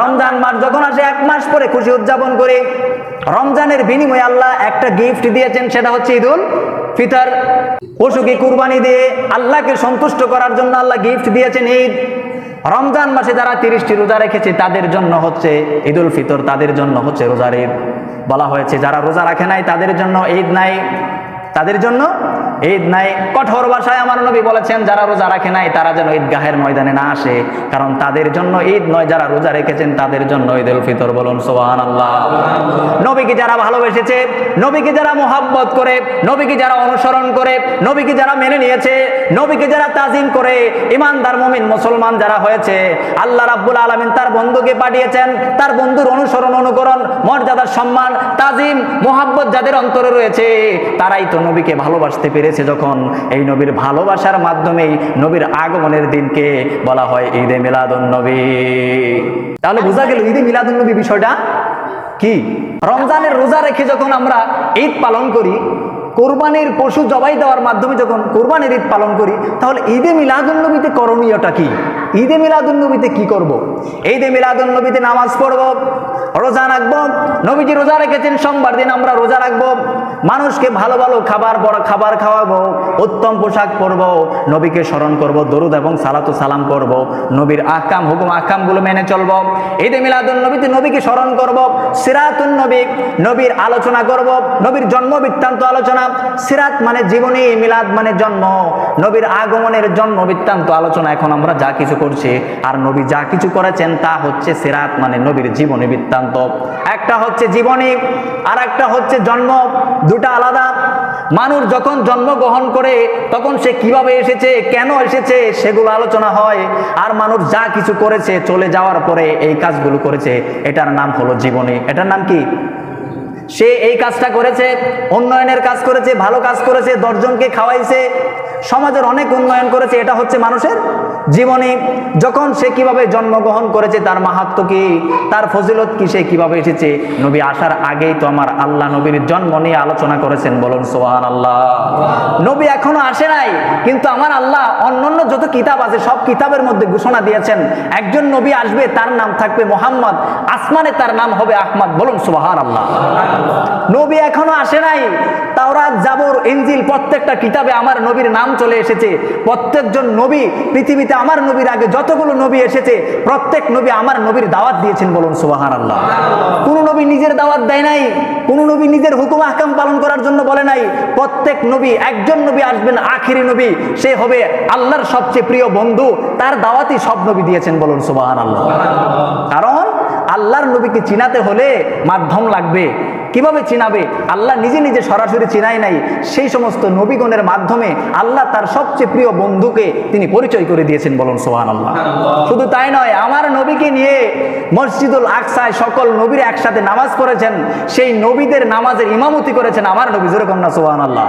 রমজান মাস যখন আসে, এক মাস পরে খুশি উদযাপন করে। রমজানের বিনিময়ে আল্লাহ একটা গিফট দিয়েছেন, সেটা হচ্ছে ঈদুল ফিতর। পশুকে কুরবানি দিয়ে আল্লাহকে সন্তুষ্ট করার জন্য আল্লাহ গিফট দিয়েছেন ঈদ। রমজান মাসে যারা তিরিশটি রোজা রেখেছে, তাদের জন্য হচ্ছে ঈদুল ফিতর, তাদের জন্য হচ্ছে রোজার ঈদ। বলা হয়েছে, যারা রোজা রাখে নাই, তাদের জন্য ঈদ নাই। তাদের জন্য ঈদ নাই। কঠোর ভাষায় আমার নবী বলেছেন, যারা রোজা রাখে নাই, তারা যেন ঈদগাহের ময়দানে না আসে। কারণ তাদের জন্য ঈদ নয়, যারা রোজা রেখেছেন, তাদের জন্য ঈদ উল ফিতর বলুন সোহান আল্লাহ নবীকে যারা ভালোবেসেছে, নবীকে যারা মোহাব্বত করে, নবীকে যারা অনুসরণ করে, নবীকে যারা মেনে নিয়েছে, নবীকে যারা তাজিম করে, ইমানদার মুমিন মুসলমান যারা হয়েছে, আল্লাহ রাব্বুল আলমিন তার বন্ধুকে পাঠিয়েছেন। তার বন্ধুর অনুসরণ, অনুকরণ, মর্যাদার সম্মান, তাজিম, মোহাব্বত যাদের অন্তরে রয়েছে, তারাই তো নবীকে ভালোবাসতে পেরেছে যখন এই নবীর ভালোবাসার মাধ্যমেই নবীর আগমনের দিনকে বলা হয় ঈদে মিলাদুন নবী তাহলে বোঝা গেল ঈদে মিলাদুন নবী বিষয়টা কি? রমজানের রোজা রেখে যখন আমরা ঈদ পালন করি, কোরবানির পশু জবাই দেওয়ার মাধ্যমে যখন কোরবানির ঈদ পালন করি, তাহলে ঈদে মিলাদুন্নবীতে করণীয়টা কি? ঈদে মিলাদুন্নবীতে কি করব। ঈদে মিলাদুন্নবীতে নামাজ পড়ব, রোজা রাখব, নবীজি রোজা রেখেছেন, সোমবার দিন আমরা রোজা রাখব, মানুষকে ভালো ভালো খাবার বড় খাবার খাওয়াবো, উত্তম পোশাক পরব, নবীকে স্মরণ করব, দরুদ এবং সালাতু সালাম করব, নবীর আকাম হুকুম আকামগুলো মেনে চলব ঈদে মিলাদুন নবীতে নবীকে স্মরণ করব, সিরাতুন নবী, নবীর আলোচনা করব, নবীর জন্ম বৃত্তান্ত আলোচনা সিরাত মানে জীবনী, মিলাদ মানে জন্ম, নবীর আগমনের জন্ম বৃত্তান্ত আলোচনা, এখন আমরা যা কিছু করছি আর নবী যা কিছু করেছেন তা হচ্ছে সেরাত মানে নবীর জীবনী বৃত্তান্ত। একটা হচ্ছে জীবনী আর একটা হচ্ছে জন্ম, দুটা আলাদা। মানুষ যখন জন্মগ্রহণ করে, তখন সে কীভাবে এসেছে, কেন এসেছে, সেগুলো আলোচনা হয়। আর মানুষ যা কিছু করেছে, চলে যাওয়ার পরে এই কাজগুলো করেছে, এটার নাম হলো জীবনী। এটার নাম কি? সে এই কাজটা করেছে, উন্নয়নের কাজ করেছে, ভালো কাজ করেছে, দশজনকে খাওয়াইছে। সমাজের অনেক উন্নয়ন করেছে, এটা হচ্ছে মানুষের জীবনী যখন সে কীভাবে জন্মগ্রহণ করেছে, তার মাহাত্ম কি, তার ফজিলত কি, সে কীভাবে এসেছে? নবী আসার আগেই তো আমার আল্লাহ নবীর জন্ম নিয়ে আলোচনা করেছেন, বলুন সোহান আল্লাহ নবী এখনও আসে নাই, কিন্তু আমার আল্লাহ অন্যান্য যত কিতাব আছে, সব কিতাবের মধ্যে ঘোষণা দিয়েছেন, একজন নবী আসবে, তার নাম থাকবে মোহাম্মদ, আসমানে তার নাম হবে আহমদ, বলুন সোহান আল্লাহ নবী এখনও আসে নাই, তাওরাত, জাবর, ইনজিল প্রত্যেকটা কিতাবে আমার নবীর নাম চলে এসেছে, প্রত্যেকজন নবী পৃথিবীতে আমার নবীর আগে যতগুলো নবী এসেছে, প্রত্যেক নবী আমার নবীর দাওয়াত দিয়েছেন বলুন সুবাহান আল্লাহ কোন নবী নিজের দাওয়াত দেয় নাই, কোন নবী নিজের হুকুম আহকাম পালন করার জন্য বলে নাই। প্রত্যেক নবী, একজন নবী আসবেন, আখিরি নবী, সে হবে আল্লাহর সবচেয়ে প্রিয় বন্ধু, তার দাওয়াতই সব নবী দিয়েছেন বলুন সুবাহান আল্লাহ কারণ আল্লাহর নবীকে চিনাতে হলে মাধ্যম লাগবে। কীভাবে চিনাবে? আল্লাহ নিজে নিজে সরাসরি চিনাই নাই। সেই সমস্ত নবীগণের মাধ্যমে আল্লাহ তার সবচেয়ে প্রিয় বন্ধুকে তিনি পরিচয় করে দিয়েছেন বলুন সোহান আল্লাহ শুধু তাই নয় আমার নবীকে নিয়ে মসজিদুল আকসায় সকল নবীর একসাথে নামাজ পড়েছেন। সেই নবীদের নামাজের ইমামতি করেছেন আমার নবী যেরকম না সোহান আল্লাহ